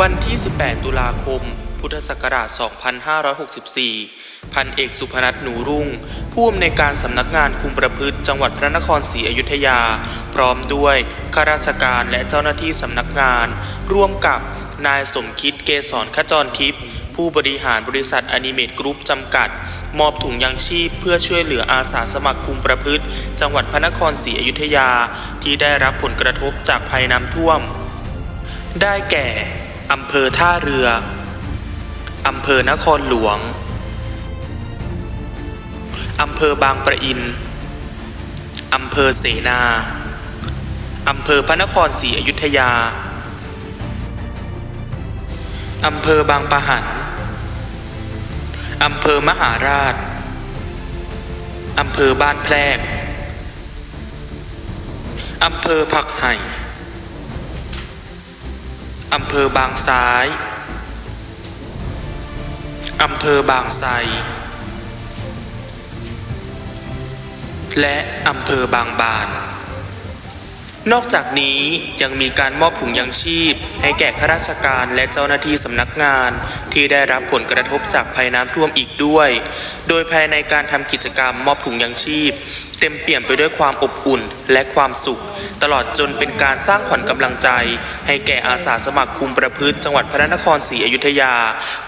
วันที่ 18 ตุลาคม พุทธศักราช 2564 พันเอกสุพนัทหนูรุ่ง ผู้อำนวยการสำนักงานคุมประพฤติจังหวัดพระนครศรีอยุธยา พร้อมด้วยข้าราชการและเจ้าหน้าที่สำนักงาน ร่วมกับนายสมคิดเกษรขจรทิพย์ผู้บริหารบริษัทอนิเมตกรุ๊ปจำกัด มอบถุงยังชีพเพื่อช่วยเหลืออาสาสมัครคุมประพฤติ จังหวัดพระนครศรีอยุธยา ที่ได้รับผลกระทบจากภัยน้ำท่วม ได้แก่ อำเภอท่าเรือ อำเภอนครหลวง อำเภอบางปะอิน อำเภอเสนา อำเภอพระนครศรีอยุธยา อำเภอบางปะหัน อำเภอมหาราช อำเภอบ้านแพรก อำเภอผักไห่ อำเภอบางซ้าย อำเภอบางไทรและอำเภอบางบาน นอกจากนี้ยังมีการมอบถุงยังชีพ ให้แก่ข้าราชการและเจ้าหน้าที่สำนักงาน ที่ได้รับผลกระทบจากภัยน้ำท่วมอีกด้วย โดยภายในการทำกิจกรรมมอบถุงยังชีพ เต็มเปี่ยมไปด้วยความอบอุ่นและความสุข ตลอดจนเป็นการสร้างขวัญกำลังใจ ให้แก่อาสาสมัครคุมประพฤติจังหวัดพระนครศรีอยุธยา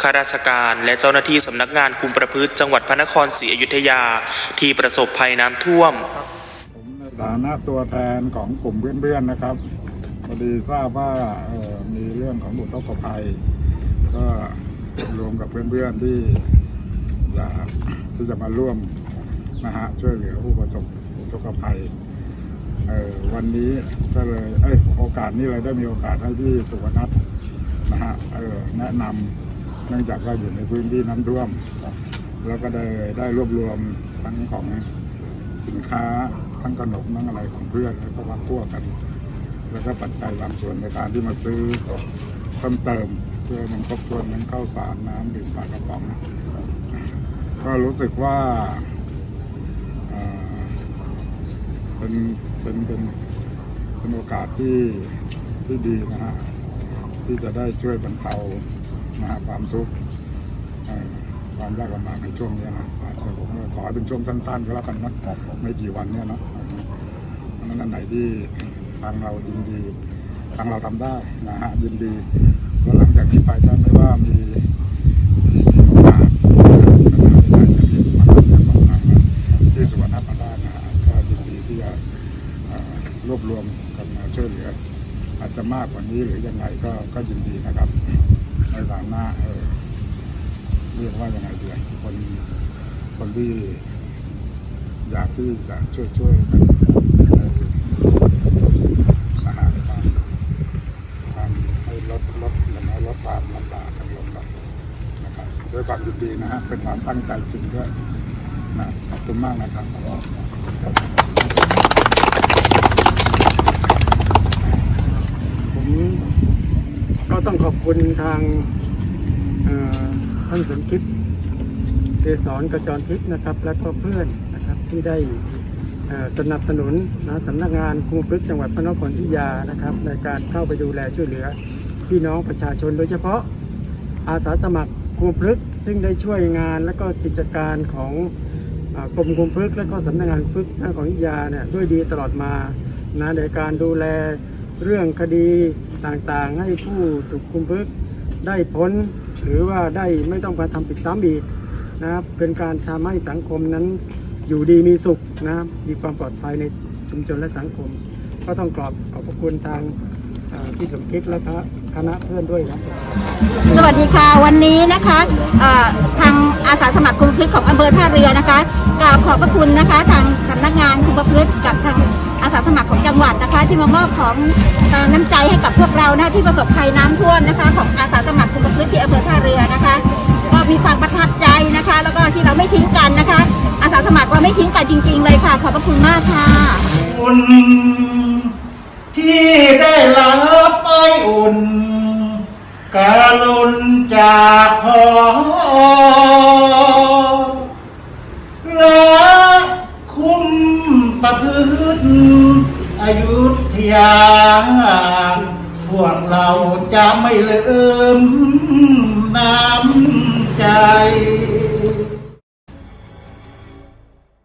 ข้าราชการและเจ้าหน้าที่สำนักงานคุมประพฤติจังหวัดพระนครศรีอยุธยา ที่ประสบภัยน้ำท่วม ฐานะตัวแทนของกลุ่มเพื่อนๆนะครับพอดีทราบว่ามีเรื่องของอุทกภัย ก็รวมกับเพื่อนๆที่อยากที่จะมาร่วมนะฮะช่วยเหลือผู้ประสบอุทกภัยวันนี้ก็เลยเอ้ยโอกาสนี้เลยได้มีโอกาสให้พี่สุวรรณัทนะฮะเออแนะนำเนื่องจากเราอยู่ในพื้นที่น้ำท่วม แล้วก็ได้ได้รวบรวมทั้งของสินค้า ทั้งขนมทั้งอะไรของเพื่อนแล้วก็มาคั่วกัน แล้วก็ปัจจัยบางส่วนในการที่มาซื้อเพิ่มเติมเพื่อให้มันครบถ้วนทั้งข้าวสารน้ำดื่มปลากระป๋องก็รู้สึกว่าเป็นเป็นเป็นเป็นโอกาสที่ที่ดีนะฮะที่จะได้ช่วยบรรเทานะฮะความทุกข์ ความยากลำบากในช่วงนี้นะแต่ผมก็ขอให้เป็นช่วงสั้นๆก็แล้วกันนะไม่กี่วันเนี่ยเนาะเพราะฉะนั้นอันไหนที่ทางเรายินดี ทางเราทำได้นะฮะยินดีแล้วหลังจากนี้ไปถ้าไม่ว่ามีโอกาสที่สุวรรณพัฒนานะฮะก็ยินดีที่จะเอ่อรวบรวมกันมาช่วยเหลืออาจจะมากกว่านี้หรือยังไงก็ก็ยินดีนะครับในฐานะเอ่อเรียกว่ายังไงดีคนคนที่อยากที่จะช่วยช่วยกันในอาหารความความให้ลดลดอย่างน้อยลดความลำบากกันลงก่อนนะครับด้วยความยินดีนะฮะเป็นความตั้งใจจริงด้วยนะขอบคุณมากนะครับผมก็ต้องขอบคุณทางอ่อ ท่านสมคิดเกษรกระจรทิพย์นะครับ และก็เพื่อนนะครับที่ได้สนับสนุนนะสำนักงานคุมพฤกษ์จังหวัดพระนครศรีอยุธยานะครับ ในการเข้าไปดูแลช่วยเหลือพี่น้องประชาชน โดยเฉพาะอาสาสมัครคุมพฤกษ์ซึ่งได้ช่วยงานและก็กิจการของกรมคุมพฤกษ์และก็สำนักงานพฤกษ์พระนครศรีอยุธยาเนี่ยด้วยดีตลอดมานะในการดูแลเรื่องคดีต่างๆ ให้ผู้ถูกคุมพึกษ์ได้พ้น หรือว่าได้ไม่ต้องมาทำผิดซ้ำอีกนะครับเป็นการทำให้สังคมนั้นอยู่ดีมีสุขนะครับมีความปลอดภัยในชุมชนและสังคม ก็ต้องกรอบขอบพระคุณทางพี่สมคิดและคณะเพื่อนด้วยครับสวัสดีค่ะวันนี้นะคะทางอาสาสมัครคุมประพฤติของอำเภอท่าเรือนะคะกราบขอบพระคุณนะคะ ทางสำนักงาน ที่มามอบของน้ำใจให้กับพวกเรานะที่ประสบภัยน้ำท่วมนะคะ ของอาสาสมัครคุมประพฤติที่อำเภอท่าเรือนะคะ ก็มีความประทับใจนะคะ แล้วก็ที่เราไม่ทิ้งกันนะคะ อาสาสมัครว่าไม่ทิ้งกันจริง ๆ เลยค่ะขอบพระคุณมากค่ะอุ่นที่ได้รับไออุ่นกาลุนจากพ่อและคุ้มประพฤติ อยุธยาพพวกเราจะไม่ลืมน้ำใจ